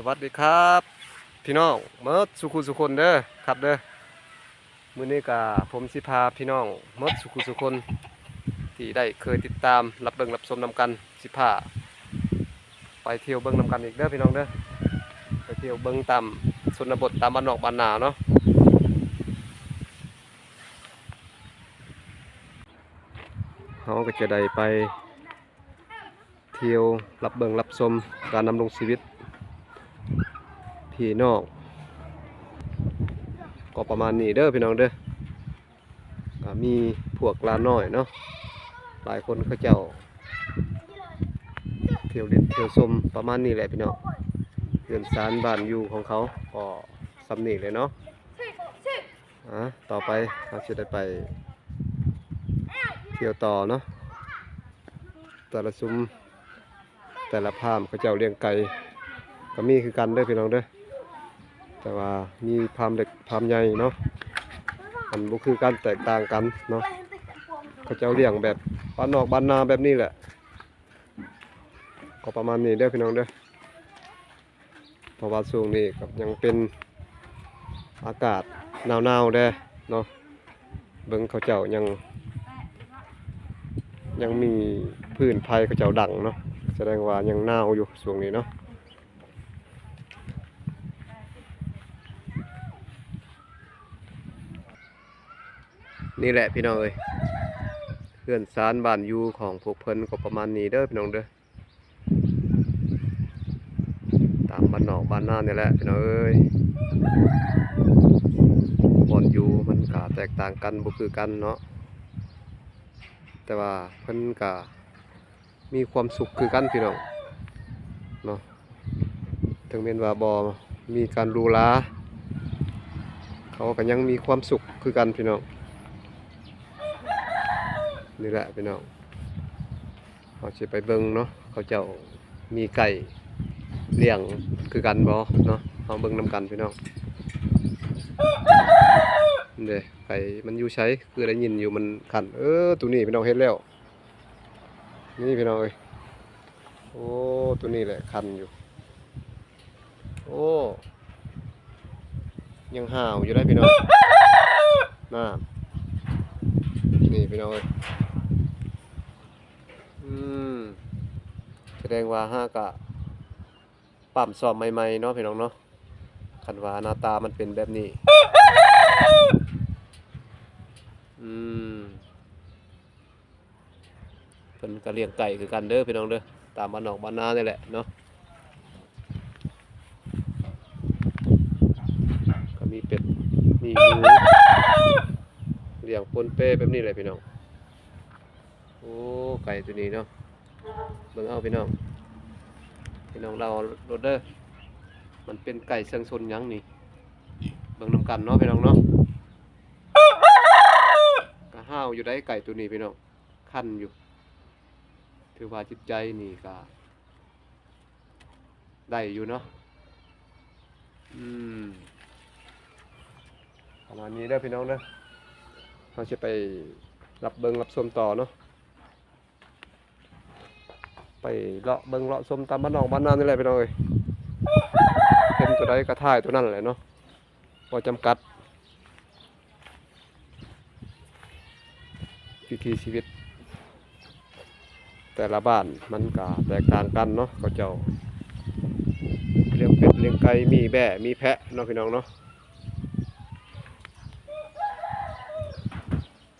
สวัสดีครับ พี่น้องเมิดสุขุสุคนเด้อครับเด้อมื้อนี้ก็ผมสิพาพี่น้องเมิดสุขุสุคนที่ได้เคยติดตามรับเบิ่งรับชมนำกันสิพาไปเที่ยวเบิ่งนำกันอีกเด้อพี่น้องเด้อไปเที่ยวเบิ่งตามชนบทตามบ้านนอกบ้านนาเนาะเราก็จะได้ไปเที่ยวรับเบิ่งรับชมการดำรงชีวิต พี่น้องก็ประมาณนี้เด้อพี่น้องเด้อก็มีพวกลาน้อยเนาะหลายคนเขาเจ้าเที่ยวเล่นเที่ยวชมประมาณนี้แหละพี่น้องเรือนสารบ้านอยู่ของเขาก็สำนีเลยเนาะอะต่อไปเราจะได้ไป เที่ยวต่อเนาะแต่ละซุ้มแต่ละพามเขาเจ้าเลี้ยงไก่ก็มีคือกันเด้อพี่น้องเด้อ แต่ว่ามีพามเด็กพามใหญ่เนาะมันบ่คือกันแตกต่างกันเนาะเขาเจ้าเลี้ยงแบบบ้านนอกบ้านนาแบบนี้แหละก็ประมาณนี้เด้อพี่น้องเด้อเพราะว่าช่วงนี้ก็ยังเป็นอากาศหนาวๆเด้เนาะเบิ่งเขาเจ้ายัง ยังมีพื้นไผ่เขาเจ้าดังเนาะแสดงว่ายังหนาวอยู่ช่วงนี้เนาะ นี่แหละพี่น้องเอ้ยเพื่อนสารบ้านอยู่ของพวกเพิ่นก็ประมาณนี้เด้อพี่น้องเด้อตามบ้านนอกบ้านหน้านี่แหละพี่น้องเอ้ยบ่อนอยู่มันก็แตกต่างกันบ่คือกันเนาะแต่ว่าเพิ่นก็มีความสุขคือกันพี่น้องเนาะถึงเป็นว่าบอมีการรูลาเขาก็ยังมีความสุขคือกันพี่น้อง นี่แหละพี่น้องเขาจะไปเบิ่งเนาะเขาเจ้ามีไก่เลี้ยงคือกันบอเนาะเอาเบิ่งนำกันพี่น้องเด้ไก่มันอยู่ใช้คือได้ยินอยู่มันขันเออตัวนี้พี่น้องเห็นแล้วนี่พี่น้องเอ้ยโอ้ตัวนี้แหละคันอยู่ โอ้ยังห่าวอยู่ได้พี่น้องน่านี่พี่น้องเอ้ยอืม แสดงว่าห้ากะปั๊มสอบใหม่ๆเนาะพี่น้องเนาะคันว่าหน้าตามันเป็นแบบนี้ อืมเพิ่นก็เลี้ยงไก่คือกันเด้อพี่น้องเด้อตามบ้านนอกบ้านนานี่แหละเนาะก็มีเป็ดมีหมูเลี้ยงปนเป้แบบนี้แหละพี่น้องโอ้ไก่ตัวนี้เนาะ เบิ่งเอาพี่น้อง พี่น้องเราโรดเด้อมันเป็นไก่เชิงชนยังนี่ เบิ่งน้ำกันเนาะพี่น้องเนาะก็ห้าวอยู่ได้ไก่ตัวนี้พี่น้อง คันอยู่ ถือว่าจิตใจนี่ก็ได้อยู่เนาะ อืมประมาณนี้เด้อพี่น้องเด้อเราจะไปรับเบิงรับชมต่อเนาะ เลาะเบิงเลาะชมตามบ้านนอกบ้านนานี่แหละพี่น้องเอ้ยเห็นตัวใดก็ถ่ายตัวนั้นแหละเนาะพอจำกัดวิถีชีวิต แต่ละบ้านมันก็แตกต่างกันเนาะเขาเจ้าเลี้ยงเป็ดเลี้ยงไก่มีแบะมีแพะเนาะพี่น้องเนาะ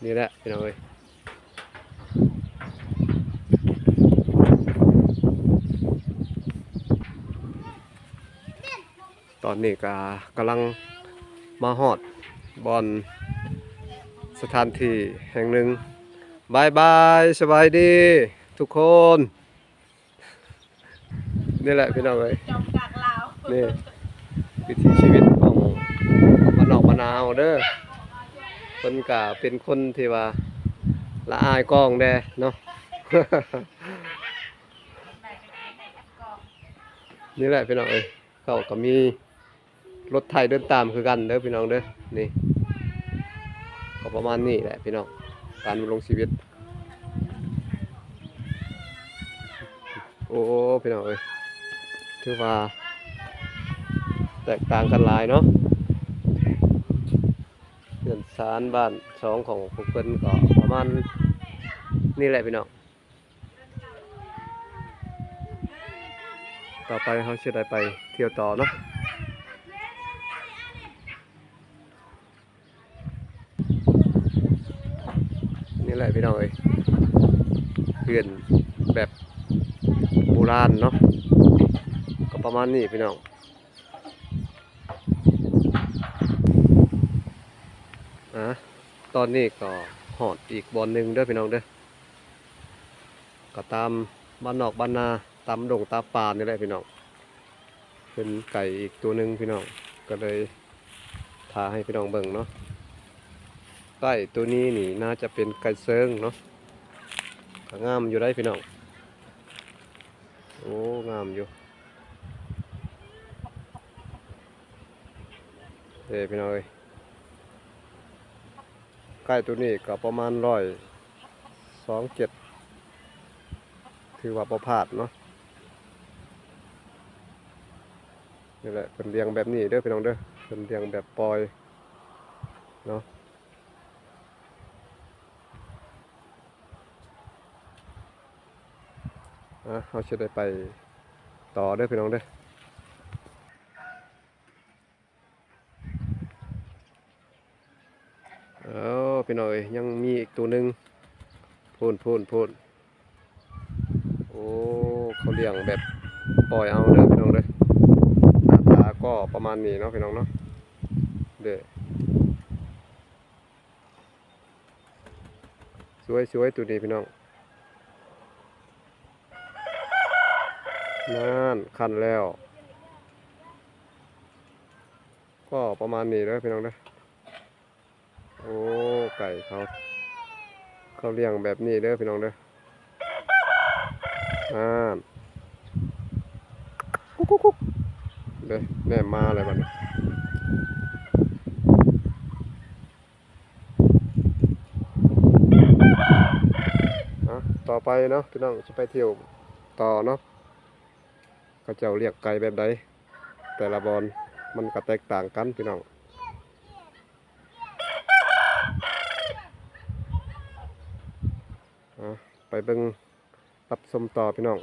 นี่แหละพี่น้องเอ้ย อนนี้ก็กำลังมาฮอดบอนสถานที่แห่งหนึ่งบายบายสบายดี ทุกคน นี่แหละพี่น้องเอ้ยนี่วิถีชีวิตของบ้านนอกบ้านาเอาเด้อเพิ่นก็เป็นคนที่ว่าละอายกล้องแดเนาะนี่แหละพี่น้องเอ้ยเขาก็มี รถไทยเดินตามคือกันเด้อพี่น้องเด้อนี่ก็ประมาณนี้แหละพี่น้องการดำรงชีวิต โอ้พี่น้องเอ้ยถือว่า แตกต่างกันหลายเนาะเรือนสารบ้านสองของพวกเพิ่นก็ประมาณนี่แหละพี่น้องต่อไปเขาจะได้ไปเที่ยวต่อเนาะ นี่แหละพี่น้องเอ้ยเรือนแบบโบราณเนาะก็ประมาณนี้พี่น้องอะตอนนี้ก็หอดอีกบอลหนึ่งเด้อพี่น้องเด้อก็ตามบ้านนอกบ้านนาตามดงตาป่านี่แหละพี่น้องเป็นไก่อีกตัวหนึ่งพี่น้องก็เลยทาให้พี่น้องเบิ่งเนาะ ไก่ตัวนี้นี่น่าจะเป็นไก่เซิงเนาะก็งามอยู่ได้พี่น้องโอ้งามอยู่เอ้พี่น้องเอ้ยใกล้ตัวนี้ก็ประมาณร้อยสองเจ็ดถือว่าประพาดเนาะนี่แหละเป็นเรียงแบบนี้เด้อพี่น้องเด้อเป็นเรียงแบบปล่อยเนาะะเราจะได้ไปต่อเด้อพี่น้องเด้อเออพี่น้อยยังมีอีกตัวหนึ่งพูนพูนพูนโอ้เขาเลี้ยงแบบปล่อยเอาเด้อพี่น้องเด้อหน้าตาก็ประมาณนี้เนาะพี่น้องเนาะเด้อสวยสวยตัวนี้พี่น้อง นั่นคันแล้ว ก็ประมาณนี้เด้อพี่น้องเด้อโอ้ไก่เขาเขาเลี้ยงแบบนี้เด้อพี่น้องเด้ออ่ากุ๊กกุ๊กเด้อแม่มาอะไรบ้านี้อะต่อไปเนาะพี่น้องจะไปเที่ยวต่อเนาะ เขาเจ้าเรียกไก่แบบใดแต่ละบอนมันก็แตกต่างกันพี่น้องอะไปเบิ่งรับชมต่อพี่น้อง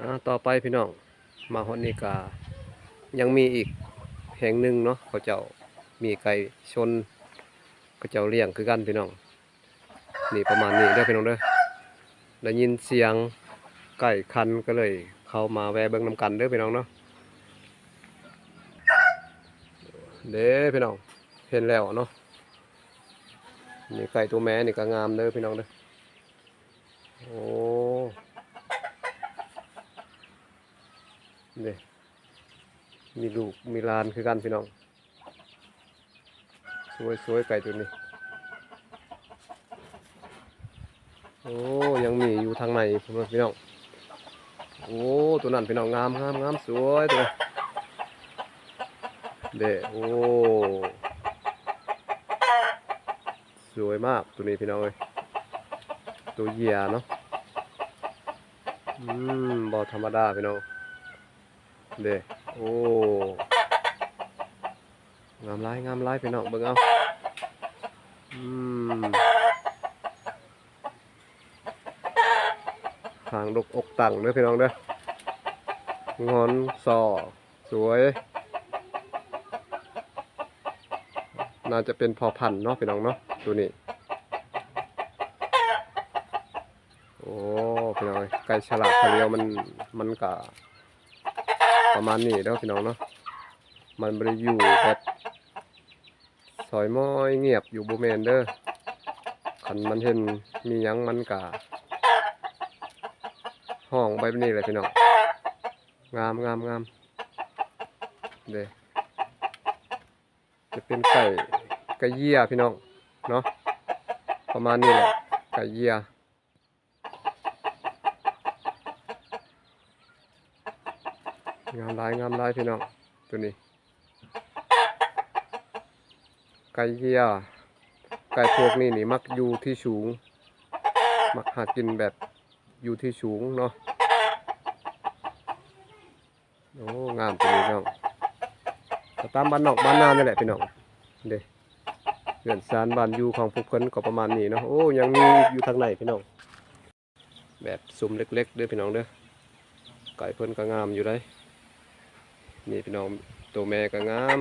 อะต่อไปพี่น้อง มาฮอนี้กา ยังมีอีกแห่งหนึ่งเนาะเขาเจ้ามีไก่ชนเขาเจ้าเลี้ยงคือกันพี่น้อง นี่ประมาณนี้เด้อพี่น้องเด้อได้ยินเสียงไก่คันก็เลย เข้ามาแวะเบิ่งน้ำกันเด้อพี่น้องเนาะเด้พี่น้องเห็นแล้วเนาะนี่ไก่ตัวแม่นี่ก็งามเด้อพี่น้องเด้อโอ้เด้มีลูกมีลานคือกันพี่น้องสวยสวยไก่ตัวนี้ โอ้ยังมีอยู่ทางในพี่น้องโอ้ตัวนั้นพี่น้องงามงามงามสวยตัวเด้โอ้สวยมากตัวนี้พี่น้องเอ้ยตัวเหยียเนาะอืมบอธรรมดาพี่น้องเด้โอ้งามไล่งามไล่พี่น้องเบิ่งเอาอืม หางดกอกตังเด้อพี่น้องเด้องอนซอสวย น่าจะเป็นพอพันเนาะพี่น้องเนาะตัวนี้ โอ้พี่น้องไก่ฉลาดเฉลียวมันมันกะประมาณนี้เนาะพี่น้องเนาะมันบริอยู่แบบซอยม้อยเงียบอยู่บูเมนเด้อคันมันเห็นมียังมันกะ ห้องไปแบบนี้เลยพี่น้อง งามงามงามเด้จะเป็นไก่ไก่เยี่ยพี่น้อง เนาะ ประมาณนี้แหละ ไก่เยี่ยงามหลายงามหลายพี่น้อง ตัวนี้ ไก่เยี่ยไก่พวกนี้นี่มักอยู่ที่สูง มักหากินแบบ อยู่ที่สูงเนาะโอ้งามตัวนี้พี่น้องตามบ้านนอกบ้านนานี่แหละพี่น้องเด้เรือนซานบ้านอยู่ของพวกเพิ่นก็ประมาณนี้เนาะโอ้ยังมีอยู่ทางไหนพี่น้องแบบซุ้มเล็กๆเด้อพี่น้องเด้อไก่เพิ่นก็งามอยู่ได้นี่พี่น้องตัวแม่ก็งาม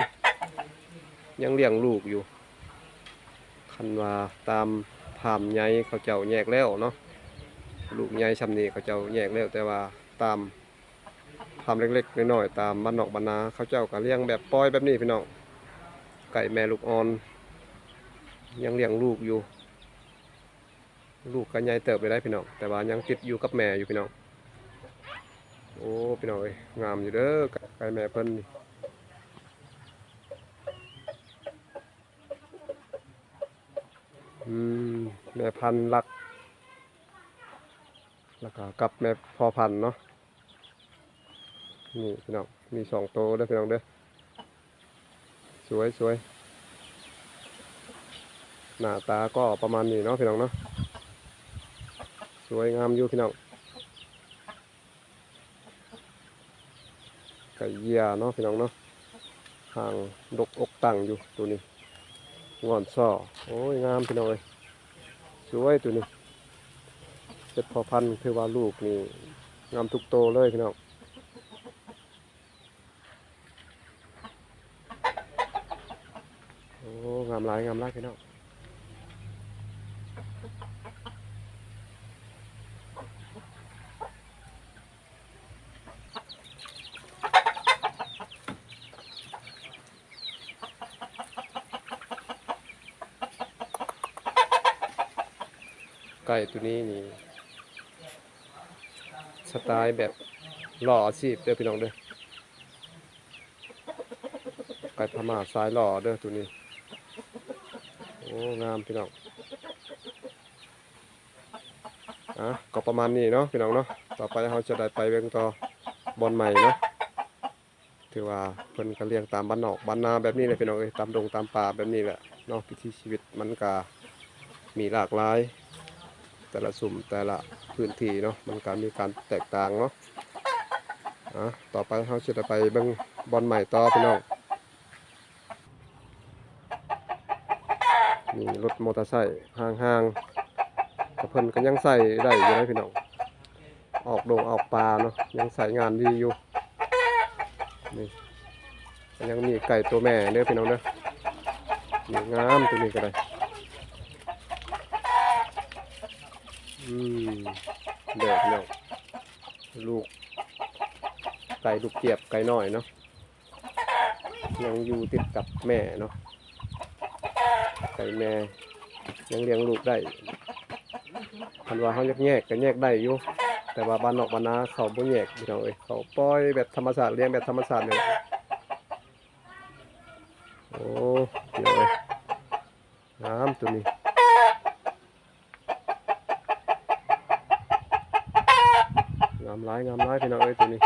ยังเลี้ยงลูกอยู่ คันว่าตามผามใหญ่เขาเจ้าแยกแล้วเนาะ ลูกใหญ่ชำนี้เขาเจ้าแยกแล้วแต่ว่าตามผามเล็กๆน้อยๆตามบ้านนอกบ้านนาเขาเจ้าก็เลี้ยงแบบปล่อยแบบนี้พี่น้องไก่แม่ลูกอ่อน ยังเลี้ยงลูกอยู่ ลูกก็ใหญ่เติบไปได้พี่น้องแต่ว่ายังติดอยู่กับแม่อยู่พี่น้องโอ้พี่น้องเอ้งามอยู่เด้อไก่แม่เพิ่นนี่อืมแม่พันธุ์รัก แล้วก็กับแม่พ่อพันธุ์เนาะนี่พี่น้องมีสองโตวเด้อพี่น้องเด้อสวยสวยหน้าตาก็ประมาณนี้เนาะพี่น้องเนาะสวยงามอยู่พี่น้องไก่เยียเนาะพี่น้องเนาะห่างดกอกตั้งอยู่ตัวนี้งอนซ่อโอ้ยงามพี่น้องเอ้ยสวยตัวนี้ เจ็ดพอพันธุ์คือว่าลูกนี่งามทุกโตเลยพี่น้องโอ้งามหลายงามหลายพี่น้องไก่ตัวนี้นี่ สไตล์แบบหล่ออาชีพเด้อพี่น้องเด้อไก่พม่าสายหล่อเด้อตัวนี้โอ้งามพี่น้องอะก็ประมาณนี้เนาะพี่น้องเนาะต่อไปเราจะได้ไปเบิ่งต่อบอลใหม่เนาะถือว่าเพิ่นก็เลี้ยงตามบ้านนอกบ้านนาแบบนี้เลยพี่น้องเอ้ยตามดงตามป่าแบบนี้แหละเนาะพิธีชีวิตมันก็มีหลากหลาย แต่ละสุ่มแต่ละ พื้นที่เนาะมันก็มีการแตกต่างเนาะอะต่อไปเราจะไปเบิ่งบอลใหม่ต่อพี่น้องนี่รถมอเตอร์ไซค์ห่างๆกับเพิ่นก็ยังใส่ได้อยู่นะพี่น้องออกโดงออกปลาเนาะยังใส่งานดีอยู่นี่ยังมีไก่ตัวแม่เด้อพี่น้องเด้อนี่งามตัวนี้ก็ได้ อืมเด็กเนาะลูก ไก่ลูกเจี๊ยบไก่น้อยเนาะยังอยู่ติดกับแม่เนาะไก่แม่ยังเลี้ยงลูกได้คันว่าเขาแยกแยกก็แยกได้อยู่แต่ว่าบ้านนอกบ้านนาเขาบ่แยกพี่น้องเอ้ยเขาปล่อยแบบธรรมชาติเลี้ยงแบบธรรมชาติเลยโอ้พี่น้องเอ้ยน้ำตัวนี้ งาม ร้ายงามร้ายพี่น้องเอ้ยตัวนี้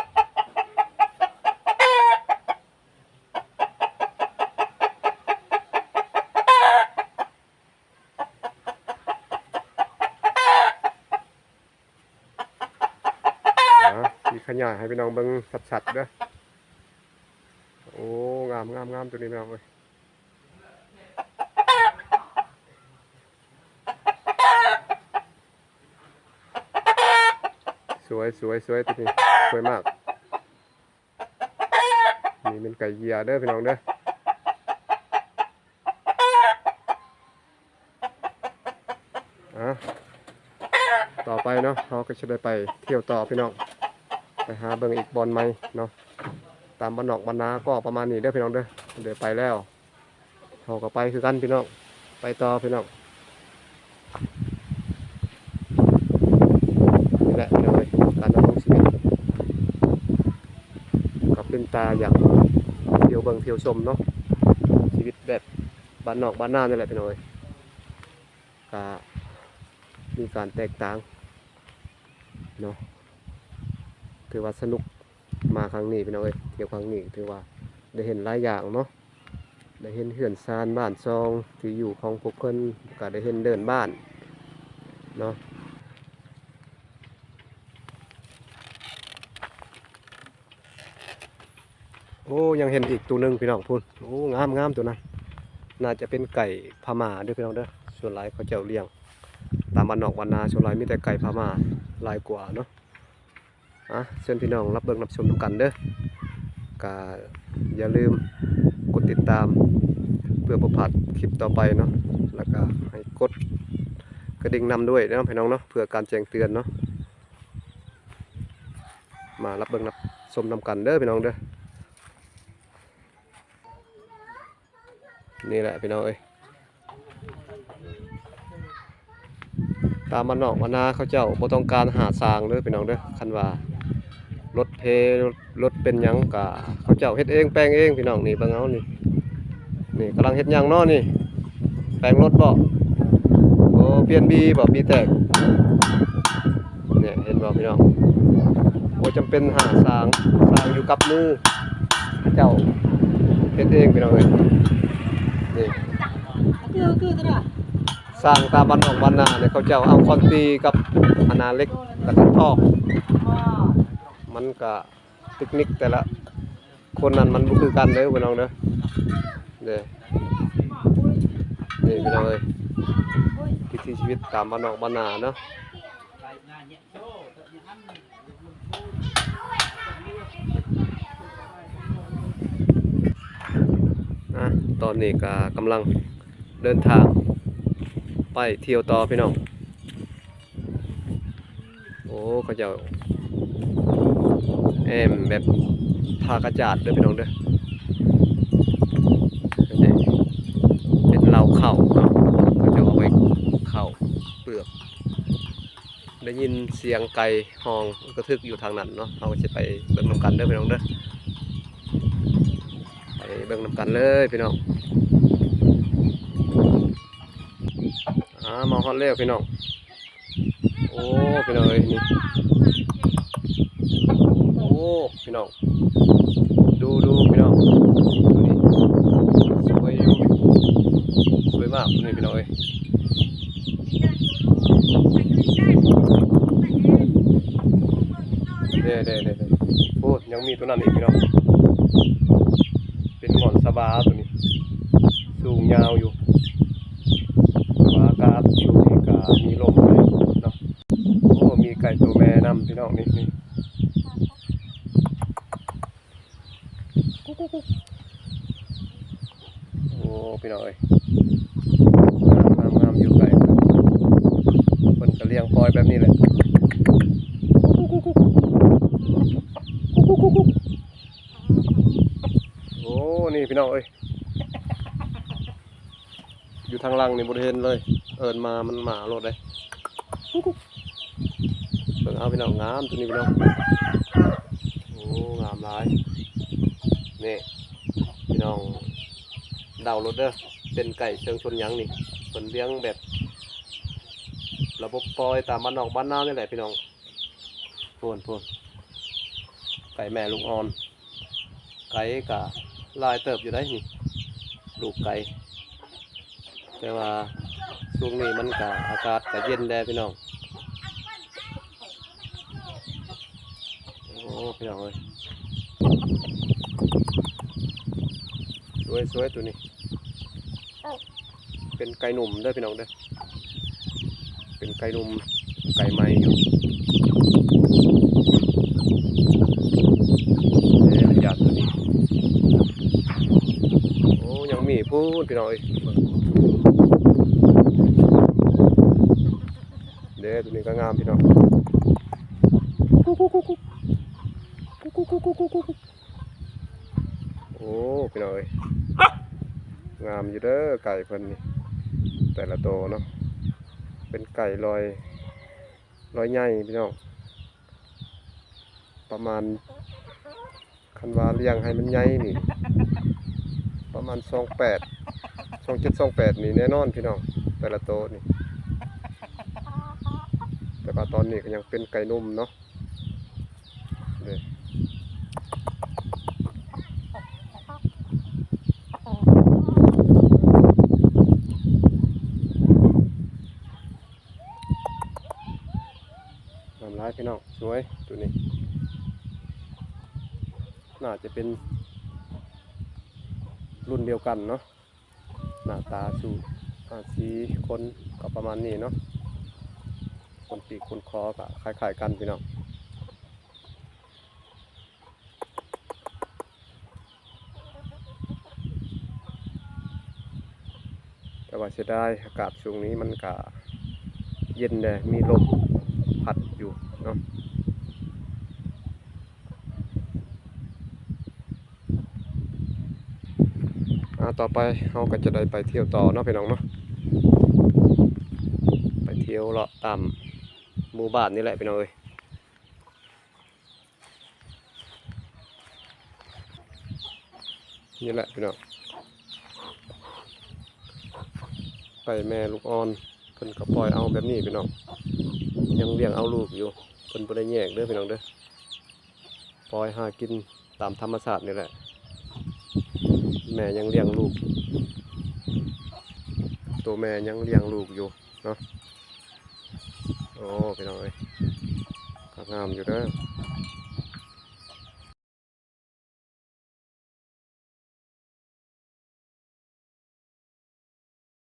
อะมีขยายให้พี่น้องเบิ่งชัดๆเด้อโอ้ งามงามงามตัวนี้พี่น้องเอ้ยส วยสวยสวยตัวนี้สวยมากนี่เป็นไก่เหยียเด้อพี่น้องเด้ออะต่อไปเนาะเราก็จะได้ไปเที่ยวต่อพี่น้องไปหาเบิ่งอีกบอลไหมเนาะตามบ้านนอกบ้านนาก็ประมาณนี้เด้อพี่น้องเด้อเดี๋ยวไปแล้วเราก็ไปคือกันพี่น้องไปต่อพี่น้อง นี่แหละพี่น้องเอ้ยการดำรงชีวิตกับเป็น ตาอยากเที่ยวเบิ่งเที่ยวชมเนาะชีวิตแบบบ้านนอกบ้านนานี่แหละพี่น้อยก็มีการแตกต่างเนาะถือว่าสนุกมาครั้งนี้พี่น้องเอ้ยเที่ยวครั้งนี้ถือว่าได้เห็นหลายอย่างเนาะได้เห็นเหือนซานบ้านซองที่อยู่ของพวกเพิ่นก็ได้เห็นเดินบ้านเนาะ โอ้ยังเห็นอีกตัวหนึ่งพี่น้องพูนโอ้งามงามตัวนั้นน่าจะเป็นไก่พม่าเด้วยพี่น้องเด้อส่วนหลายเขาเจ้าเลี้ยง ตามบ้านนอกวันนาส่วนหลายมีแต่ไก่พม่าหลายกว่าเนาะอะเชิญพี่น้องรับเบิ่งรับชมนํกันเด้อก็อย่าลืมกดติดตามเพื่อประพลาดคลิปต่อไปเนาะแล้วก็ให้กดกระดิ่งนำด้วยนะพี่น้องเนาะเพื่อการแจ้งเตือนเนาะมารับเบิ่งรับชมนํกันเด้อพี่น้องเด้อ นี่แหละพี่น้องเอ้ยตามมันนอกมานาเขาเจ้าบ่ต้องการหาสร้างเด้อพี่น้องเด้อคันว่ารถเพรถเป็นยังกะเขาเจ้าเฮ็ดเองแปลงเองพี่น้องนี่เบิ่งเอานี่นี่กำลังเฮ็ดยังเนาะนี่ แปลงรถบ่โอ้เปลี่ยนบีบ่บีแตกเนี่ยเห็นบ่พี่น้องบ่จำเป็นหาสร้างสร้างอยู่กับมือเขาเจ้าเฮ็ดเองพี่น้องเอ้ย นี่คือคือตัวน่ะสร้างตามบ้านนอกบ้านนาเนี่ยเขาเจ้าเอาคอนตีกับอนาเล็กแล้วก็ทอกอ๋อมันก็เทคนิคแต่ละคนนั้นมันบ่คือกันเด้อพี่น้องเด้อเด้นี่พี่น้องเอ้ยวิถีชีวิตตามบ้านนอกบ้านนาเนาะ อะตอนนี้ก็กำลังเดินทาง ไปเที่ยวต่อพี่น้องโอ้เขาจะแอมแบบทากระจาดเด้อพี่น้องเด้อเป็นเหลาเข่าเนาะเขาจะเอาไว้เข่าเปลือก ได้ยินเสียงไก่หองกระทึกอยู่ทางนั้นเนาะเราจะไปเบิ่งนำกันเด้อพี่น้องเด้อ เบิ่งนำกันเลยพี่น้องอ่ามาฮอดแล้วพี่น้องโอ้พี่น้องเอ้ยนี่โอ้พี่น้องดูดูพี่น้องสวยอยู่สวยมากนี่พี่น้องเอ้ยเด้เด้เด้เด้โอ้ยังมีตัวนั้นอีกพี่น้อง ปลาตัวนี้ สูงยาวอยู่ ว่าอากาศอยู่นี่ก็มีลมเลยเนาะโอ้มีไก่ตัวแม่นำพี่น้องนี่นี่กุ๊กกุ๊กกุ๊กโอ้พี่น้องเอ้ยงามงามอยู่ไก่เพิ่นก็เลี้ยงปล่อยแบบนี้แหละกุ๊กกุ๊กกุ๊กกุ๊กกุ๊กกุ๊กกุ๊กโอ้ นี่พี่น้องเอ้ยอยู่ทางหลังนี่บริเห็นเลย เอินมามันหมาโลดเลยกุ๊กกุ๊กเบิ่งเอาพี่น้องงามตัวนี้พี่น้องโอ้งามหลายนี่พี่น้องเดารถเด้อเป็นไก่เชิงชนยังนี่เป็นเลี้ยงแบบ ระบบปล่อยตามบ้านนอกบ้านนานี่แหละพี่น้องพวนพวนไก่แม่ลูกอ่อน ไก่กะ ลายเติบอยู่ได้นี่ลูกไก่แต่ว่าช่วงนี้มันก็อากาศก็เย็นแด้พี่น้องโอ้พี่น้องเอ้ยสวยสวยตัวนี้ เป็นไก่หนุ่มเด้พี่น้องเด้อเป็นไก่หนุ่มไก่ใหม่อยู่เอ๊ะหยาดตัวนี้ โอ้ยังมี พูดพี่น้องเอ้ยเด้ตัวนี้ก็งามพี่น้องโอ้พี่น้องเอ้ยงามอยู่เด้อไก่เพิ่นนี่แต่ละโตวเนาะเป็นไก่ลอยลอยใหญ่พี่น้องประมาณคันวาเลี้ยงให้มันใหญ่นี่ ประมาณสองแปดสองเจ็ดสองแปดนี่แน่นอนพี่น้องแต่ละโตนี่ แต่ว่าตอนนี้ก็ยังเป็นไก่นุ่มเนาะเด้งามร้ายพี่น้องสวยตัวนี้ น่าจะเป็น รุ่นเดียวกันเนาะหน้าตาสูาสีคนก็ประมาณนี้เนาะคนปีกคนคอก็คล้ายๆกันพี่น้องแต่ว่าเสียดายอากาศช่วงนี้มันก็เย็นเลยมีลมพัดอยู่เนาะ ต่อไปเราก็จะได้ไปเที่ยวต่อเนาะพี่น้องเนาะไปเที่ยวเลาะตามหมู่บ้านนี่แหละพี่น้องเอ้ยนี่แหละพี่น้องไปแม่ลูกอ่อนเพิ่นก็ปล่อยเอาแบบนี้พี่น้องยังเลี้ยงเอาลูกอยู่เพิ่นบ่ได้แยกเด้อพี่น้องเด้อปล่อยหากินตามธรรมชาตินี่แหละ แม่ยังเลี้ยงลูก ตัวแม่ยังเลี้ยงลูกอยู่เนาะโอ้พี่น้องเอ้ยก็งามอยู่เด้อ